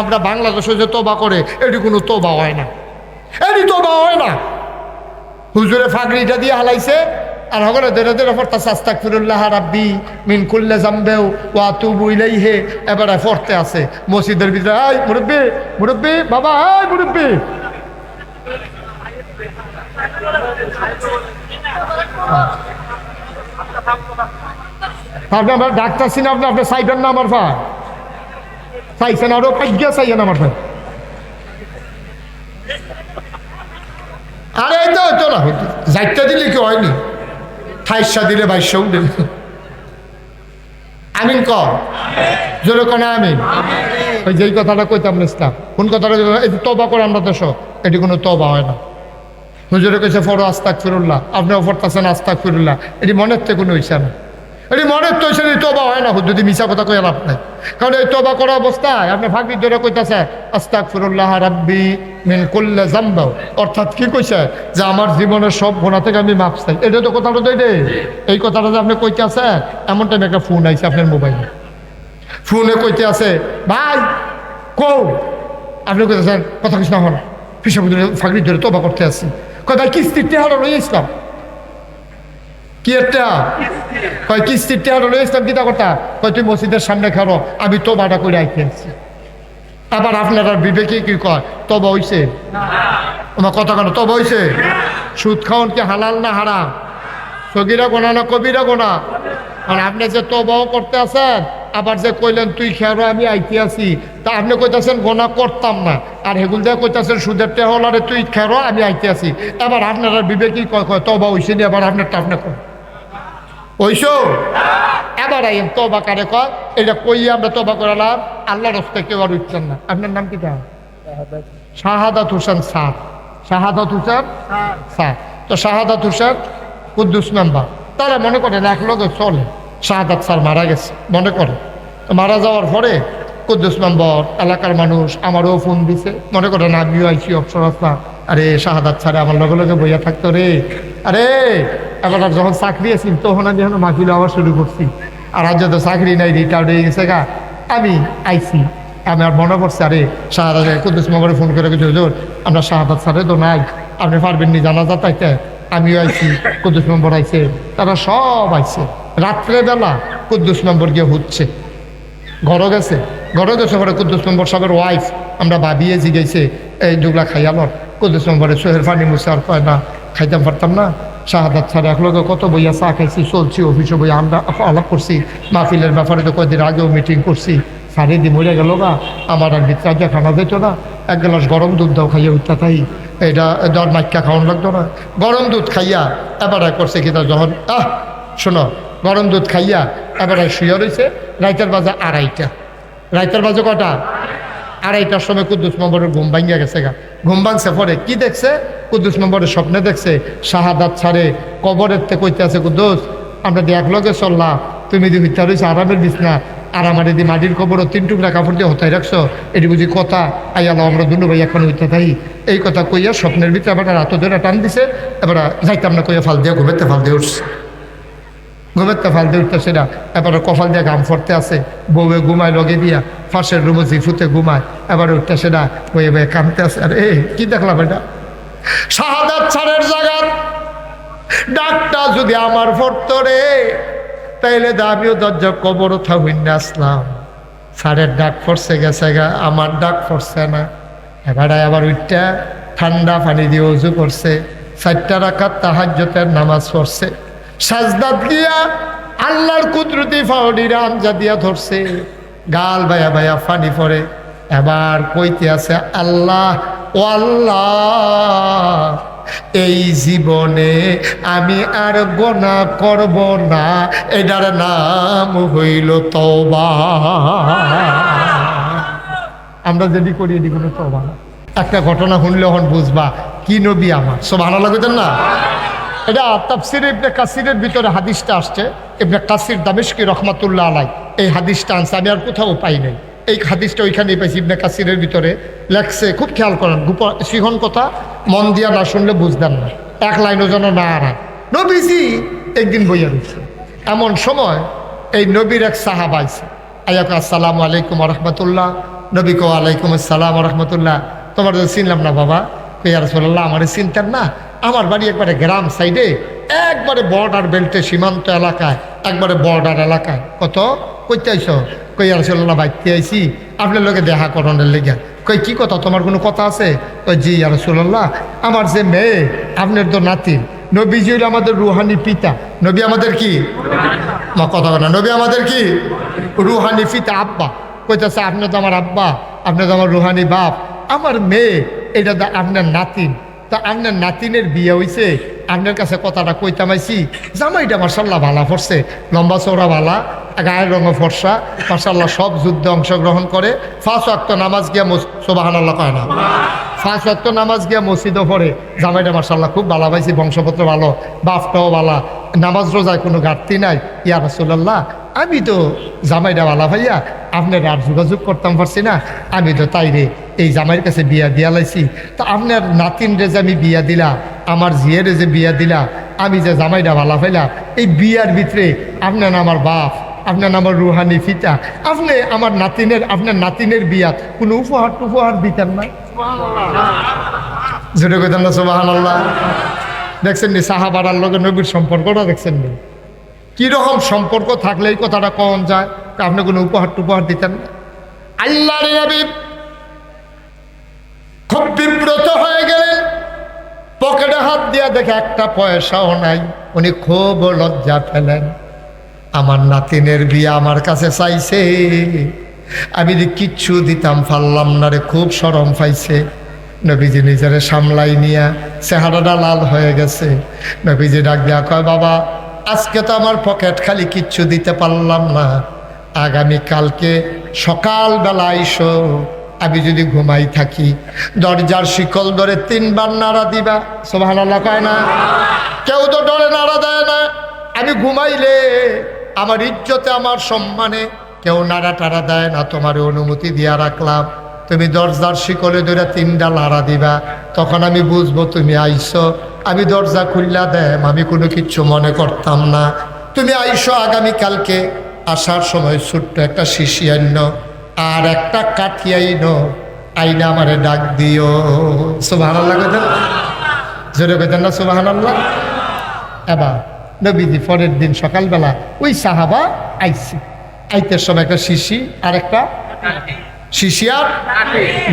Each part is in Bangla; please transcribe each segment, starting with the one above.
আমরা বাংলাদেশে যে তোবা করে, এটি কোনো তোবা হয় না। এটি তোবা হয় না। হুজুরে ফাগড়িটা দিয়ে হালাইছে, আর হগরে দেরে দেরে পড়তাছে, আস্তাগফিরুল্লাহ রাব্বি মিন কুল্লি জামবেও ওয়া তুবু ইলাইহি। এবারে পড়তে আছে, মসজিদের ভিতরে, এই মুরব্বি মুরব্বি, বাবা, এই মুরব্বি। আপনি আমার ডাক্তার সিনে আপনি আপনি চাইবেন না আমার ভাই। চাইছেন আরও পাইয়া চাইছেন আমার ভাই। আরে এই তো তো না যাইতে দিলে কি হয়নি? ঠাইসা দিলে বাইশাও দিলে। আমিন ক? জোরে কনা আমিন। ওই যেই কথাটা কইতাম না ইসলাম কোন কথাটা এই তবা করে আমরা দেশ এটি কোনো তবা হয় না। হুজুরে কইছে ফরো আস্তাক ফিরুল্লাহ আপনিও ফরতাছেন আস্তাক ফিরুল্লাহ এটি মনের থেকে কোনো হইছে না এটি মনের তো হইছে তবা হয় না। যদি মিশা কথা কই লাভ নাই। কারণ এই তবা করা অবস্থায় আপনি ফাঁকি ধরে কইতাছে আস্তাক ফিরুল্লাহ রাব্বি মিন জাম্বাও অর্থাৎ কি কইছে? যে আমার জীবনের সব থেকে আমি মাপ চাই। এটা তো কথাটা। এই কথাটা যে আপনি কইতে আছে এমন টাইমে একটা ফোন আইছে আপনার মোবাইলে ফোনে কইতে আছে, ভাই কৌ আপনি কইতেছেন, কথা কিছু না হল ফিসা ফাঁকড়ি ধরে তোবা করতে কয়, ভাই, কিস্তির টেহারা লই ইসলাম কি একটা? কয়, কিস্তির টেহারা ইসলাম কিতা কথা কয়, তুই মসজিদের সামনে খারো আমি তোবাটা করে আইতে আবার আপনার বিবেকে কি কয়? তবা হইছে? আমার কথা কেন? তবা হইছে? সুদ খাওয়ান কি হালাল না হারাম? সগিরা গোনা না কবিরা গোনা? আর আপনি যে তবাও করতে আছেন, আবার যে কইলেন, তুই খেয়ারো আমি আইতে আছি। তা আপনি কইতাছেন, গোনা করতাম না। আর হেগুল দিয়ে কইতাছেন, সুদের টেহলারে তুই খেয়ারো আমি আইতে আছি। এবার আপনারা বিবেকই কয় কয়, তবা হইছে নি এবার আপনারটা আপনি কয়? ওইসো? এবার আইন তবা কারে কয় এটা কইয়ে আমরা তবা করালাম? আল্লাহ রস্তে কেউ আর উঠছেন না। আপনার নাম কি কিটা শাহাদাত হোসেন সাহ শাহাদাত হোসেন সাহ তো শাহাদাত হোসেন কুদ্দুস মেম্বার তারা মনে করে এক লোকে চলে। শাহাদাত স্যার মারা গেছে মনে করে। তো মারা যাওয়ার পরে কুদ্দুস মেম্বার এলাকার মানুষ আমারও ফোন দিছে। মনে করে না আমিও আইসি অপসর আরে শাহাদাত স্যারে আমার লগে লগে বইয়া থাকতো রে। আরে এবার যখন চাকরি আছি, তখন আমি এখন মাহফিল আবার শুরু করছি। আর আজ যত চাকরি নাই রিটায়ার্ড হয়ে গেছে গা। আমি আইসি আমি আর মনে পড়ছে, আরে শাহাদাত কুদ্দুস মেম্বারে ফোন করে কিছু হুজুর, আমরা শাহাদাত স্যারে তো নাই, আপনি পারবেন নি জানা যা যাতাইতে আমিও আইছি, কুদ্দুস নম্বর আইছে, তারা সব আইছে। রাত্রেবেলা কুদ্দুস নম্বর গিয়ে হচ্ছে ঘরও গেছে ঘরও গেছে পরে কুদ্দুস নম্বর সবের ওয়াইফ আমরা ভাবিয়ে জিগেছে এই দুগলা খাইয়ালর কুদ্দুস নম্বরে সোহের পানি মুছে আর কয়, না, খাইতাম পারতাম না। শাহাদাত স্যার একলগে কত বইয়া চা খাইছি, চলছি অফিসে বই আমরা আলাপ করছি, মাহফিলের ব্যাপারে তো কয়েকদিন আগেও মিটিং করছি। সারি দি মরে গেল গা, আমার আর ভিতরে খানা যেত না। এক গ্লাস গরম দুধ দাও খাইয়া উঠতে তাই। এটা দর মাইকা খাওয়ান লাগতো না। গরম দুধ খাইয়া এবারে করছে কি যখন, আহ, শোনো, গরম দুধ খাইয়া এবারে শুয়ে রয়েছে রাইতের বাজে আড়াইটা। রাইতের বাজে কটা? আড়াইটার সময় কুদ্দুস নম্বরের ঘুম ভাঙিয়া গেছে গা। ঘুম ভাঙছে পরে কি দেখছে? কুদ্দুস নম্বরের স্বপ্নে দেখছে, শাহাদাত ছাড়ে কবরের থেকে কইতে আছে কুদ্দুস, আমরা এক লগে চললাম, তুমি যদি হইতে রয়েছে আরামের বিছনা, আর আমার এদি মাটির কবরও তিন টুকরা কাপড় দিয়ে হতাই রাখছো, এটি বুঝি কথা? আইয়াল আমরা দুনু ভাই এখন হইতে থাই এই কথা কইয়া স্বপ্নের ভিতরে আবার রাত ধরে টান দিছে, এবার যাইতাম না, কইয়া ফাল দিয়া ঘুমেতে ফাল দিয়ে উঠছে। ঘুমেতে ফাল দিয়ে উঠতেছে না। এবারে কপাল দিয়ে গাম ফরতে আছে, বউয়ে ঘুমায়, লগে দিয়া ফাঁসের রুমে জিফুতে ঘুমায়, এবার উঠতেছে না বয়ে বয়ে কামতে আছে। আর এ কি দেখলাম এটা? শাহাদাত ছাড়ের জায়গার ডাকটা যদি আমার ফরতো রে, তাইলে তো আমিও দরজা কবর থাকুন না আসলাম। স্যারের ডাক পড়ছে গেছে গা, আমার ডাক পড়ছে না। এবারে আবার উঠটা ঠান্ডা পানি দিয়ে উজু করছে, চারটা রাখার তাহাজ্যতের নামাজ পড়ছে। সাজদাত গিয়া আল্লাহর কুদরতি ফাউডিরা আমজা দিয়া ধরছে। গাল বায়া বায়া ফানি পড়ে। এবার কইতে আছে, আল্লাহ, ও আল্লাহ, এই জীবনে আমি আর গোনা করব না। এটার নাম হইল তবা আমরা যদি করি, এটি কোনো তবা একটা ঘটনা শুনলে হন বুঝবা। কি নবী আমার? সব ভালো লাগতেন না? এটা তাফসির ইবনে কাসিরের ভিতরে হাদিসটা আসছে। ইবনে কাসির দামেশকি রহমাতুল্লাহ আলাই এই হাদিসটা আনছে, আমি আর কোথাও পাই নাই। এই হাদিসটা ওইখানেই পাইছি ইবনে কাসিরের ভিতরে। লেখছে, খুব খেয়াল করেন, গুপ সিহন কথা, মন দিয়া না শুনলে বুঝতেন না। এক লাইনও যেন না আড়ায়। নবীজি একদিন বইয়া দিচ্ছে এমন সময় এই নবীর এক সাহাব আইছে। আয়াক, আসসালামু আলাইকুম রহমতুল্লাহ নবী কো, আলাইকুম আসসালাম রহমতুল্লাহ তোমার তো চিনলাম না বাবা। কইয়া রসোল্লাহ আমার চিনতেন না? আমার বাড়ি একবারে গ্রাম সাইডে, একবারে বর্ডার বেল্টে সীমান্ত এলাকায়, একবারে বর্ডার এলাকায়। কত? কইতে আইস কইয়া রসোল্লাহ বাইতে আইসি আপনার লোকে দেখা করণের লেগে। কই, কি কথা? তোমার কোনো কথা আছে? কই, জি আর রসুল্লাহ আমার যে মেয়ে, আপনার তো নাতিন নবীজি হইল আমাদের রুহানি পিতা। নবী আমাদের কি? কথা বলে নবী আমাদের কি? রুহানি পিতা, আব্বা। কইতেছে আপনি তো আমার আব্বা আপনি তো আমার রুহানি বাপ। আমার মেয়ে, এটা আপনার নাতিন তা আপনার নাতিনের বিয়ে হইছে আপনার কাছে কথাটা কইতাম আইছি, জামাইটা মার্শাল্লাহ ভালা পড়ছে লম্বা চৌড়া ভালা, গায়ের রঙ ফর্সা মার্শাল্লাহ সব যুদ্ধে অংশগ্রহণ করে ফার্স্ট ওয়াক্ত নামাজ গিয়া সোবাহান আল্লাহ কয় না পাঁচ ওয়াক্ত নামাজ গিয়া মসজিদও পড়ে, জামাইটা মার্শাল্লাহ খুব ভালো পাইছি, বংশপত্র ভালো, বাপটাও ভালা, নামাজ রোজায় কোনো ঘাটতি নাই, ইয়া রাসুল্লাহ আমি তো জামাইটা ভালা ভাইয়া আপনার আর যোগাযোগ করতাম পারছি না। আমি তো তাই রে এই জামাইয়ের কাছে বিয়া দিয়া লাইছি। তা আপনার নাতিন রে যে আমি বিয়া দিলা আমার জিয়েরে যে বিয়া দিলা আমি যে জামাইটা ভালা পাইলাম এই বিয়ার ভিতরে আপনার আমার বাপ আপনার আমার রুহানি ফিতা আপনি আমার নাতিনের আপনার নাতিনের বিয়াত কোনো উপহার টুপহার দিতেন না? যেটা কইতেন না সোবাহান আল্লাহ দেখছেন নি সাহাবারার লগে নবীর সম্পর্কটা দেখছেন নি? কীরকম সম্পর্ক থাকলে এই কথাটা কম যায়? আপনি কোনো উপহার টুপহার দিতেন না। আল্লাহ খুব বিব্রত হয়ে গেলেন পকেটে হাত দিয়া দেখে একটা পয়সাও নাই। উনি খুব লজ্জা ফেলেন আমার নাতিনের বিয়ে আমার কাছে চাইছে। আমি যে কিচ্ছু দিতাম পারলাম না রে, খুব সরম পাইছে। নবীজি নিজেরে সামলাই নিয়া চেহারাটা লাল হয়ে গেছে। নবীজি ডাক দেয়া কয়, বাবা আজকে তো আমার পকেট খালি কিচ্ছু দিতে পারলাম না। আগামী কালকে সকালবেলা আইসো আমি যদি ঘুমাই থাকি, দরজার শিকল ধরে তিনবার নাড়া দিবা। সোভান কয় না? কেউ তো ডরে নাড়া দেয় না। আমি ঘুমাইলে আমার ইজ্জতে, আমার সম্মানে কেউ নাড়া টাড়া দেয় না। তোমার অনুমতি দিয়া রাখলাম। তুমি দরজার শিকলে ধরে তিনটা লাড়া দিবা। তখন আমি বুঝব তুমি আইসো। আমি দরজা খুললা দেম, আমি কোনো কিচ্ছু মনে করতাম না। তুমি আইসো আগামীকালকে, আসার সময় ছোট্ট একটা শিশি আইন, আর একটা কাঠি আইন, আইনা আমারে ডাক দিও। সুবাহ আল্লাহ কেতেন জোরে কেতেন না সুবাহ আল্লাহ এবার নবীজি পরের দিন সকালবেলা ওই সাহাবা আইসি। আইতের সময় একটা শিশি আর একটা শিশি আর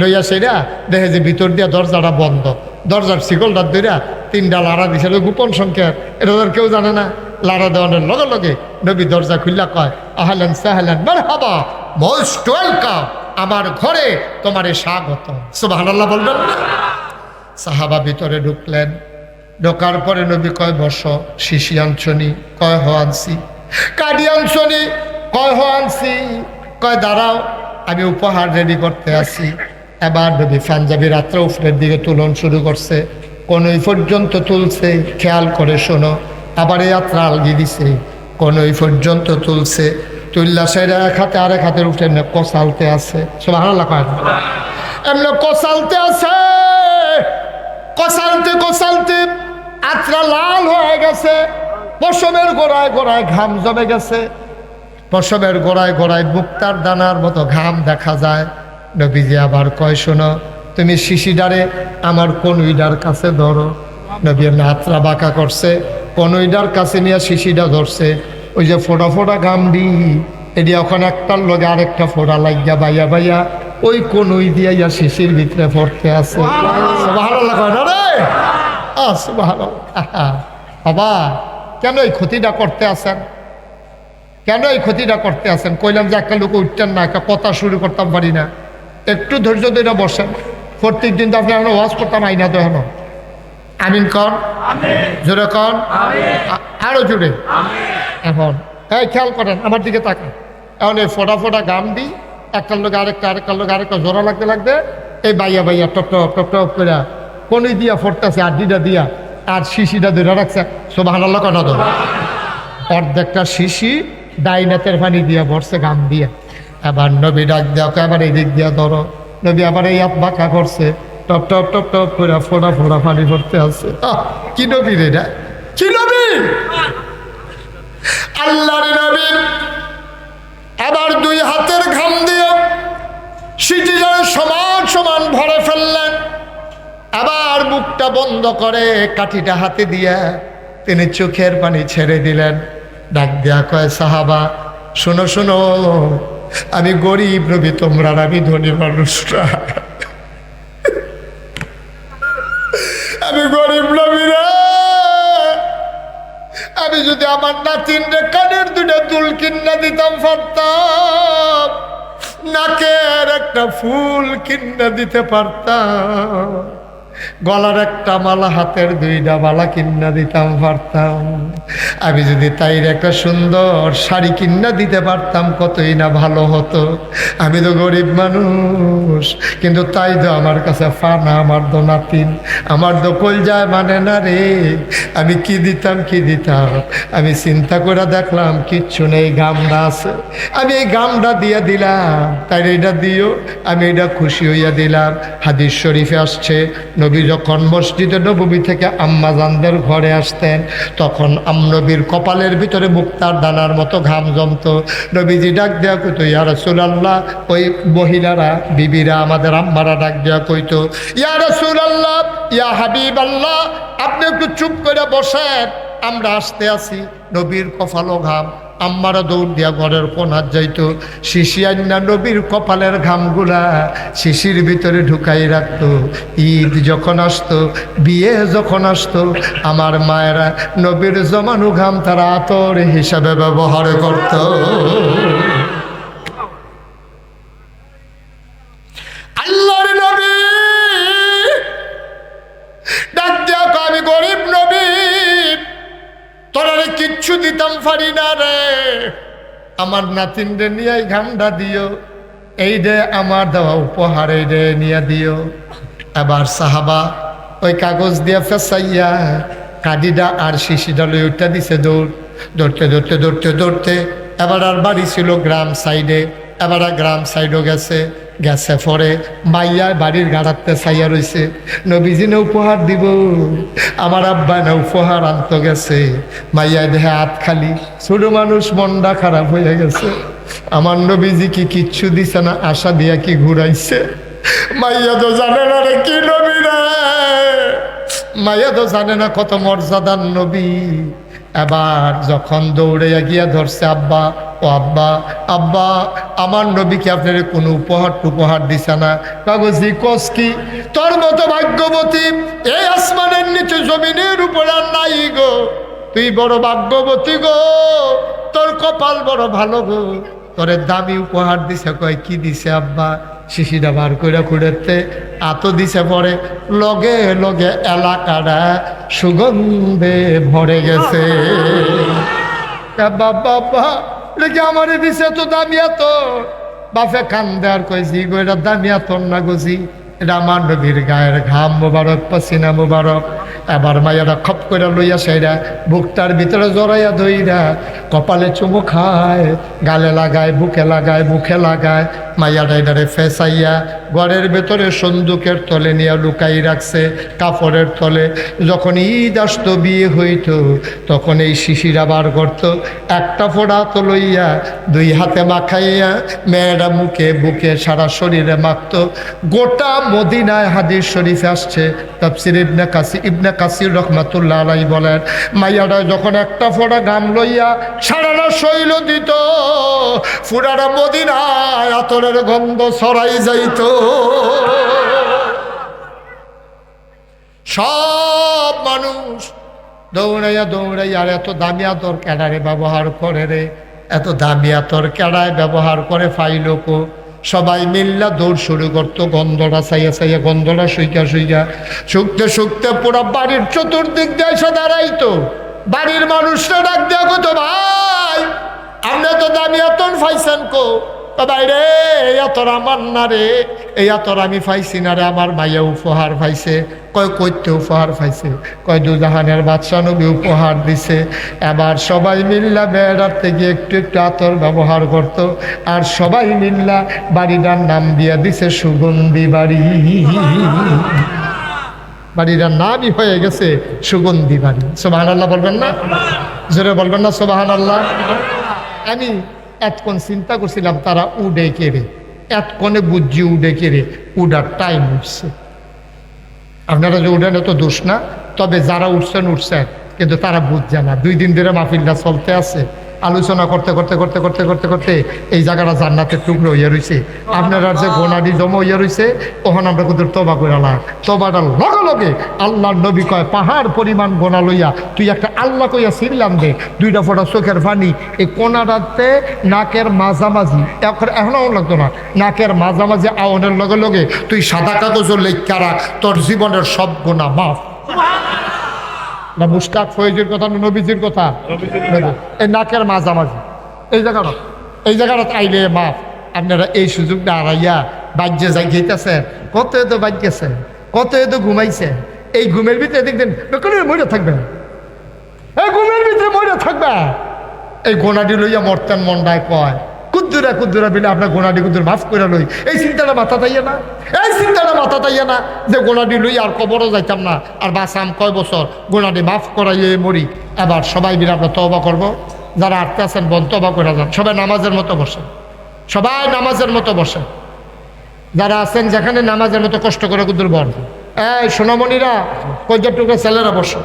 লইয়া সেরা, দেখে যে ভিতর দিয়া দরজাটা বন্ধ। দরজার শিকলটা দইরা তিনটা লাড়া দিছিল গোপন সংখ্যার এটা আর কেউ জানে না। লাড়া দেওয়ানোর লগে লগে নবী দরজা খুললা কয়, আহলেন সাহলেন মানে হাবা মোস্ট ওয়েলকাম। আমার ঘরে তোমারে স্বাগত সুবাহ বলবেন সাহাবা ভিতরে ঢুকলেন। ঢোকার পরে নবী কয়, বস, শিশি আনছনি, কয়, হ আনছি। কাডি আনছনি, কয়, হ আনছি। কয়, দাঁড়াও। আমি উপহার রেডি করতে আসি। এবার নবী পাঞ্জাবি রাত্রে উপরের দিকে তুলন শুরু করছে, কোনই পর্যন্ত তুলছে, খেয়াল করে শোনো। আবার এই যাত্রা আলগি দিছে, কোনই পর্যন্ত তুলছে। তুল্লা সেরা এক হাতে আরেক হাতের উঠে এমনি কষালতে আছে। সব এমনি কষালতে আছে। কষালতে কষালতে আত্রা লাল হয়ে গেছে পশমের গোড়ায় গোড়ায় ঘাম জমে গেছে। পশমের গোড়ায় গোড়ায় মুক্তার দানার মতো ঘাম দেখা যায়। নবীজি আবার কয়, শোনো, তুমি শিশিডারে আমার কোন উইডার কাছে ধরো? নবী এমনি হাতরা বাঁকা করছে, কোন উইডার কাছে নিয়ে শিশিডা ধরছে? ওই যে ফোটা ফোটা ঘাম দি এটি ওখানে একটার লগে আরেকটা ফোটা লাগিয়া বাইয়া বাইয়া, ওই কনুই দিয়া ইয়া শিশির ভিতরে পড়তে আছে। বাবা, কেন এই ক্ষতিটা করতে আসেন কেন এই ক্ষতিটা করতে আসেন কইলাম যে একটা লোক উঠতেন না একটা কথা শুরু করতাম পারি না। একটু ধৈর্য ধরে বসেন। প্রত্যেক দিন তো আপনি এখন ওয়াজ করতাম আইনা তো এখন আমিন কন? জোরে কন? আরও জোরে। এখন। এই খেয়াল করেন আমার দিকে তাকান। এখন এই ফোটা ফোটা গাম দিই একটার লোক আরেকটা আরেকটার লোক আরেকটা জোড়া লাগতে লাগতে এই বাইয়া বাইয়া টপ টপ টপ টপ করে কোনি দিয়া ফোরতেছে আড্ডিটা দিয়া আর শিশিটা ধরে রাখছে। সব হানাল্লা কথা তো? অর্ধেকটা শিশি ডাইনাতের পানি দিয়া ভরছে, গাম দিয়া। এবার নবী ডাক দেওয়া এবার এই দিক দিয়া ধরো। নবী আবার এই হাত বাঁকা করছে। টপ টপ টপ টপ করে ফোড়া ফোড়া পানি ভরতে আছে। কি নবী রে এটা? কি নবী? আল্লাহর নবী আবার দুই হাতের ঘাম দিয়ে সিটি যেন সমান সমান ভরে ফেললেন। আবার মুখটা বন্ধ করে কাঠিটা হাতে দিয়া তিনি চোখের পানি ছেড়ে দিলেন। ডাক দেয়া কয়, সাহাবা, শোনো শোনো, আমি গরিব রবি তোমরা আমি ধনী মানুষরা আমি গরিব নবী আমি যদি আমার নাতিন কানের দুটো দুল কিনা দিতাম পারতাম নাকের একটা ফুল কিনা দিতে পারতাম। গলার একটা মালা, হাতের দুইটা মালা কিনা দিতাম, পারতাম। আমি যদি তাইর একটা সুন্দর শাড়ি কিনা দিতে পারতাম, কতই না ভালো হতো। আমি তো গরিব মানুষ, কিন্তু তাই তো আমার কাছে ফানা, আমার তো নাতিন, আমার তো কল যায় মানে না রে। আমি কি দিতাম কি দিতাম? আমি চিন্তা করে দেখলাম, কিচ্ছু নেই গামটা আছে। আমি এই গামটা দিয়ে দিলাম তাই এটা দিও, আমি এটা খুশি হইয়া দিলাম। হাদিস শরীফে আসছে যখন মসজিদে নবী থেকে আম্মা আম্মাজানদের ঘরে আসতেন, তখন আমনবীর কপালের ভিতরে মুক্তার দানার মতো ঘাম জমত। নবীজি ডাক দেয়া কইতো, ইয়া রাসূলুল্লাহ ওই মহিলারা, বিবিরা আমাদের আম্মারা ডাক দেওয়া কইতো, ইয়া রাসূলুল্লাহ ইয়া হাবিবাল্লাহ আপনি একটু চুপ করে বসেন, আমরা আসতে আসি। নবীর কপালো ঘাম। আম্মারা দৌড় দিয়া ঘরের কোনার যাইত। শিশি আন্না নবীর কপালের ঘামগুলা শিশির ভিতরে ঢুকাই রাখত। ঈদ যখন আসতো, বিয়ে যখন আসতো, আমার মায়েরা নবীর জমানো ঘাম তারা আতর হিসাবে ব্যবহার করত। কিচ্ছু দিতাম পারি না রে। আমার নাতিন রে নিয়ে ঘামটা দিও, এই রে আমার দেওয়া উপহার এই রে নিয়ে দিও। এবার সাহাবা ওই কাগজ দিয়ে ফেসাইয়া কাদিটা আর শিশিটা লই উঠতে দিছে দৌড়। দৌড়তে দৌড়তে দৌড়তে দৌড়তে এবার আর বাড়ি ছিল গ্রাম সাইডে। এবার গ্রাম সাইডও গেছে। গেছে পরে মাইয়া বাড়ির গাড়াতে চাইয়া রইছে। নবীজি না উপহার দিব। আমার আব্বা না উপহার আনতে গেছে। মাইয়া দেহে হাত খালি। ছোট মানুষ মনটা খারাপ হয়ে গেছে। আমার নবীজি কি কিচ্ছু দিছে না, আশা দিয়া কি ঘুরাইছে? মাইয়া তো জানে না রে কি নবী রে। মাইয়া তো জানে না কত মর্যাদার নবী। এবার যখন দৌড়ে এগিয়ে ধরছে, আব্বা, ও আব্বা আব্বা, আমার নবীকে আপনার কোনো উপহার টুপহার দিছে না। কাগজি কস কি? তোর মতো ভাগ্যবতী এই আসমানের নিচে জমিনের উপর আর নাই গো। তুই বড় ভাগ্যবতী গো, তোর কপাল বড় ভালো গো। তোরে দামি উপহার দিছে, কয়, কি দিছে আব্বা? শিশিটা বার করে খুঁড়েতে আতো দিছে পরে, লগে লগে এলাকাটা সুগন্ধে ভরে গেছে। বাবা লেগে আমারে দিছে তো দামি এত? বাপে কান দেওয়ার কইছি গো দামিয়া তোর না গছি এটা আমার গায়ের ঘাম মুবারক, পাসিনা মুবারক। এবার মায়েরা খপ করে লইয়া সেরা বুকটার ভিতরে জড়াইয়া ধইরা কপালে চুমু খায়, গালে লাগায়, বুকে লাগায়, মুখে লাগায়। মাইয়া ডাইডারে ফেসাইয়া। ঘরের ভেতরে সন্দুকের তলে নিয়ে লুকাই রাখছে কাপড়ের তলে। যখন ঈদ আসতো, বিয়ে হইতো, তখন এই শিশিরা বার করতো একটা ফোড়া তো লইয়া, দুই হাতে মাখাইয়া মেয়েরা মুখে বুকে সারা শরীরে মাখতো। গোটা মদিনায় হাদিস শরীফে আসছে, তাফসির ইবনে কাসি, ইবনে কাসির রহমাতুল্লাহ আলাই বলেন যখন একটা ফোড়া গাম লইয়া সারাটা শৈল দিত। ফুরারা মদিনায় আতরের গন্ধ ছড়াই যাইতো। সব মানুষ দৌড়াইয়া দৌড়াইয়া, আর, এত দামি আতর ক্যাডারে ব্যবহার করে রে? এত দামি আতর ক্যাডায় ব্যবহার করে ফাইলোকো সবাই মিল্লা দৌড় শুরু করতো, গন্ধটা চাইয়া সাইয়া গন্ধটা শুইকা শুইকা। শুকতে শুকতে পুরো বাড়ির চতুর্দিক দিয়ে এসে দাঁড়াইতো। বাড়ির মানুষরা ডাক দেয়া কত ভাই আপনি তো দামি আতর ফাইছেন কো। বাইরে, এই আতর আমার না রে, এই আতর আমি পাইছি না রে, আমার মাইয়া উপহার পাইছে কয় কৈতে উপহার পাইছে কয় দুজাহানের বাদশা নবী উপহার দিছে। এবার সবাই মিল্লা বেড়ার থেকে একটু একটু আতর ব্যবহার করত, আর সবাই মিল্লা বাড়িটার নাম দিয়া দিছে সুগন্ধি বাড়ি। বাড়িটার নামই হয়ে গেছে সুগন্ধি বাড়ি। সোবাহান আল্লাহ বলবেন না? জোরে বলবেন না সোবাহান আল্লাহ আমি এতক্ষণ চিন্তা করছিলাম তারা উডে কেড়ে। এতক্ষণে বুঝি উডে কেড়ে, উডার টাইম উঠছে। আপনারা যে উঠেন তো দোষ না, তবে যারা উঠছেন উঠছেন। কিন্তু তারা বুঝছে না। দুই দিন ধরে মাহফিলটা চলতে আছে। আলোচনা করতে করতে করতে করতে করতে করতে এই জায়গাটা জান্নাতের টুকরো হইয়া রয়েছে আপনারা যে গোনাডি জমা হইয়া রয়েছে তখন আমরা কিন্তু তবা করে লাগ তবাটা লগে লগে আল্লাহর নবী কয়, পাহাড় পরিমাণ গোনা লইয়া তুই একটা আল্লাহ কইয়া ছিলাম দে। দুইটা ফোটা চোখের পানি, এই কোনাটাতে নাকের মাঝামাঝি, এখন এখনও লাগতো না, নাকের মাঝামাঝি আওয়ানের লগে লগে তুই সাদা কাগজের লেখা রাখ, তোর জীবনের সব গোনা মাফ। না মুস্তাক ফয়েজের কথা না নবীজির কথা। এই নাকের মাঝামাঝি। এই জায়গাটা এই জায়গাটা আইলে মাফ। আপনারা এই সুযোগটা হারাইয়া বাজ্যে যাই গেতেছেন কত এত বাজ গেছে কত এত ঘুমাইছে। এই ঘুমের ভিতরে দেখবেন মরে থাকবে এই ঘুমের ভিতরে মরে থাকবে। এই গোনাডি লইয়া মরতেন মন্ডায় কয়। কুদ্দুরা কুদ্দুরা বিলে আপনার গোনাডি কুদ্দুর মাফ করে লই। এই চিন্তাটা মাথা তাইয়া না? এই চিন্তাটা মাথা তাইয়া না যে গোনাডি লই আর কবরও যাইতাম না। আর বাসাম কয় বছর? গোনাডি মাফ করাইয়ে মরি। এবার সবাই মিলে আমরা তবা করব। যারা আটকে আছেন বন তবা করে যান। সবাই নামাজের মতো বসেন। সবাই নামাজের মতো বসেন। যারা আছেন যেখানে নামাজের মতো কষ্ট করে কুদ্দুর বন এই সোনামণিরা কজ্জার টুকরা ছেলেরা বসো।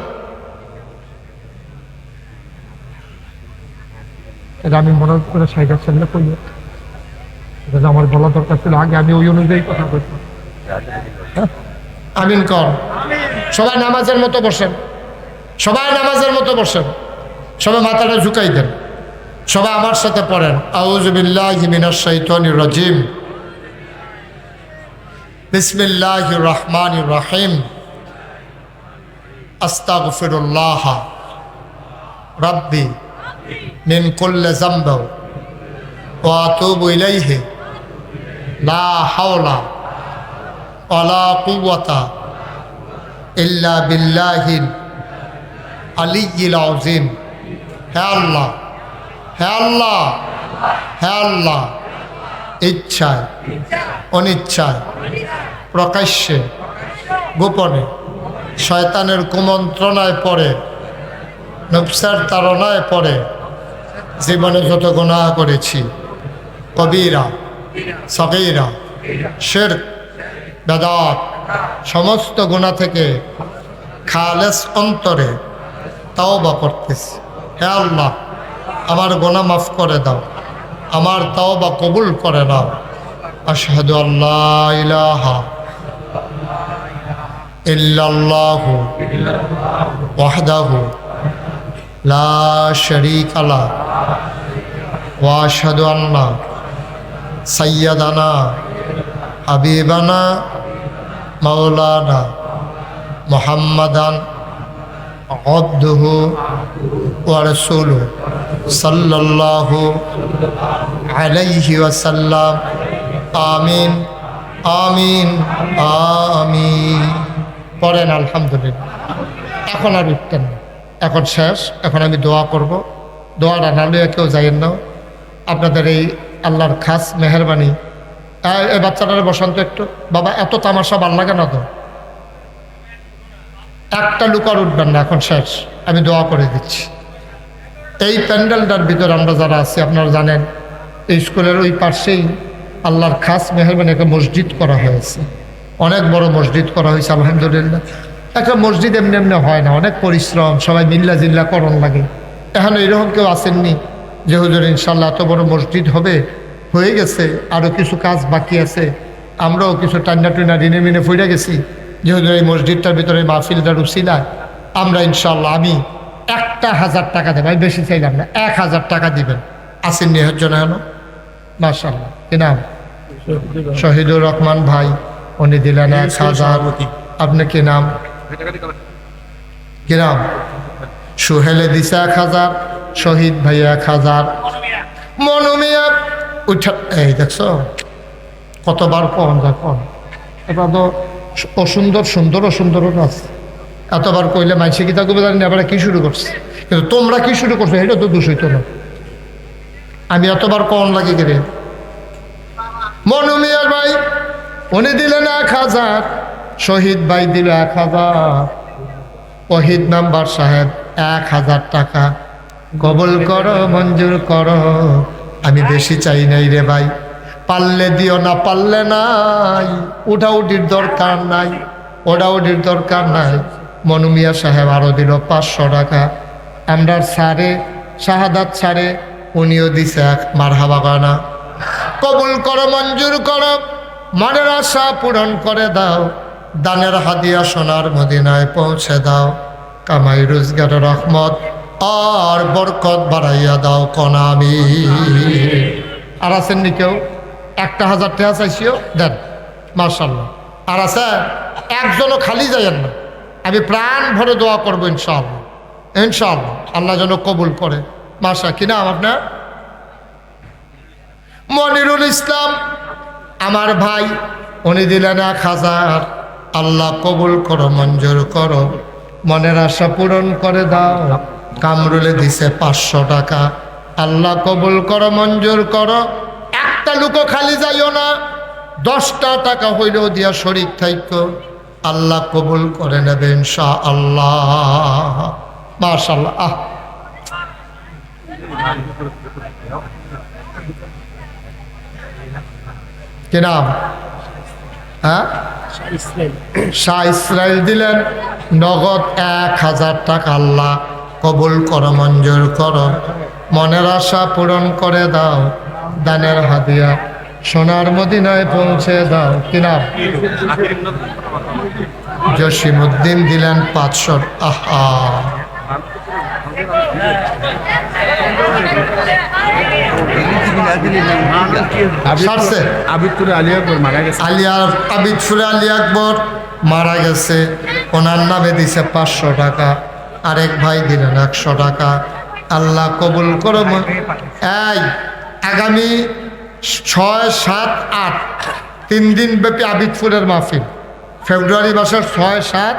এটা আমি মনে করে সাইডার ছেলে কই এটা আমার বলা দরকার ছিল, আগে আমি ওই অনুযায়ী কথা বলতাম। হ্যাঁ? আমিন কর। সবাই নামাজের মতো বসেন। সবাই নামাজের মতো বসেন। সবাই মাথাটা ঝুঁকাই দেন। সবাই আমার সাথে পড়েন। আউজবিল্লাহি মিনাশ শাইতানির রাজিম। বিসমিল্লাহির রহমানির রহিম। আস্তাগফিরুল্লাহ। রাব্বি মিন কুল্লে জাম্বাও ও আতুব লা হাওলা অলা কুওয়াতা ইল্লা বিল্লাহিন আলিয়িল হে আল্লাহ হে আল্লাহ হে আল্লাহ, ইচ্ছায়, অনিচ্ছায়, প্রকাশ্যে, গোপনে, শয়তানের কুমন্ত্রণায় পড়ে, নবসার তারণায় পড়ে জীবনে যত গুণা করেছি, কবিরা, সগীরা শের বেদাত, সমস্ত গুণা থেকে খালেস অন্তরে তাও বা করতেছি। হে আল্লাহ, আমার গোনা মাফ করে দাও, আমার তাও বা কবুল করে দাও আশহাদু আল্লাহ ইলাহা লা শারীকা লা واشهد ان سيدنا حبيبنا مولانا محمدا عبده ورسوله صلى الله عليه وسلم آمين آمين آمين পড়েন আলহামদুলিল্লাহ এখন আর উঠতেন না এখন শেষ এখন আমি দোয়া করব দোয়াটা না লইয়া কেউ যাইয়েন না আপনাদের এই আল্লাহর খাস মেহরবানি। এই- বাচ্চাটারে বসন্ত একটু। বাবা, এত তামাশা ভালো লাগে না তো। একটা লুকার উঠবেন না, এখন শেষ। আমি দোয়া করে দিচ্ছি। এই প্যান্ডেলটার ভিতরে আমরা যারা আছি, আপনারা জানেন, এই স্কুলের ওই পাশেই আল্লাহর খাস মেহরবানি একটা মসজিদ করা হয়েছে। অনেক বড় মসজিদ করা হয়েছে, আলহামদুলিল্লাহ। একটা মসজিদ এমনি এমনি হয় না, অনেক পরিশ্রম, সবাই মিল্লা জিল্লা করণ লাগে। এখন এইরকম কেউ আসেননি? যে হুজুর ইনশাল্লাহ এত বড় মসজিদ হবে, হয়ে গেছে আরও কিছু কাজ বাকি আছে, আমরাও কিছু টান্না টুনা ঋণে মিনে ফুটে গেছি, যে হুজুর এই মসজিদটার ভিতরে মাহফিলটার উসিলায় আমরা ইনশাল্লাহ, আমি একটা হাজার টাকা দেবো, আমি বেশি চাইলাম না, এক হাজার টাকা দিবেন। এর জন্য হেন মার্শাল্লাহ কি নাম? শহীদুর রহমান ভাই, উনি দিলেন এক হাজার। আপনি কি নাম? কি নাম? সুহেলে দিছে এক হাজার। শহীদ ভাই এক হাজার মনুমিয়া। উঠা, এই দেখছ? কতবার কন দেখুন এটা তো অসুন্দর, সুন্দর অসুন্দরও আছে এতবার কইলে মানসি কি থাকবে জানি এবারে কি শুরু করছে? কিন্তু তোমরা কি শুরু করছ, এটা তো দূষিত না। আমি এতবার কন লাগে গেলে? মনুমিয়ার ভাই, উনি দিলেন এক হাজার শহীদ ভাই দিল এক হাজার ওহিদ নাম্বার সাহেব, এক হাজার টাকা। কবল করো, মঞ্জুর করো। আমি বেশি চাই নাই রে ভাই। পারলে দিও না, পারলে নাই। উঠাউটির দরকার নাই। ওডাউটির দরকার নাই। মনুমিয়া সাহেব আরও দিল পাঁচশো টাকা। আমরা সারে শাহাদাত সারে উনিও দিছে এক মার হাবা গয়না। কবুল করো, মঞ্জুর করো। মনের আশা পূরণ করে দাও। দানের হাদিয়া সোনার মদিনায় পৌঁছে দাও। কামাই রোজগারের রহমত। আর বরকত বাড়াইয়া দাও কনামি। আর আছেন নি কেউ? একটা হাজার টাকা চাইছিও? দেন মার্শাল্লাহ আর আছে, একজনও খালি যাইয়েন না। আমি প্রাণ ভরে দোয়া করব ইনশাআল্লাহ। ইনশাআল্লাহ, আল্লাহ যেন কবুল করে। মাসা কি নাম আপনার? মনিরুল ইসলাম। আমার ভাই, উনি দিলেন এক হাজার। আল্লাহ কবুল করো, মঞ্জুর করো। মনের আশা পূরণ করে দাও। কামরুলে দিছে পাঁচশো টাকা। আল্লাহ কবুল করো, মঞ্জুর করো। একটা লুকো খালি যাইও না। দশটা টাকা হইলেও দিয়া শরিক থাইকো। আল্লাহ কবুল করে নেবেন শাহ আল্লাহ মাশাল্লাহ আহ। কি নাম? হ্যাঁ? শাহ ইসরায়েল দিলেন নগদ এক হাজার টাকা আল্লাহ। কবুল করো মঞ্জুর করো। মনের আশা পূরণ করে দাও দানের হাদিয়া সোনার মদিনায় পৌঁছে দাও। কি নাম? জসিমুদ্দিন দিলেন পাঁচশো আহা। আলিয়া আকবর মারা গেছে। ওনার নামে দিছে পাঁচশো টাকা। আরেক ভাই দিলেন একশো টাকা। আল্লাহ কবুল করো এই, আগামী ছয় সাত আট, তিন দিন ব্যাপী আবিদপুরের মাহফিল। ফেব্রুয়ারি মাসের ছয় সাত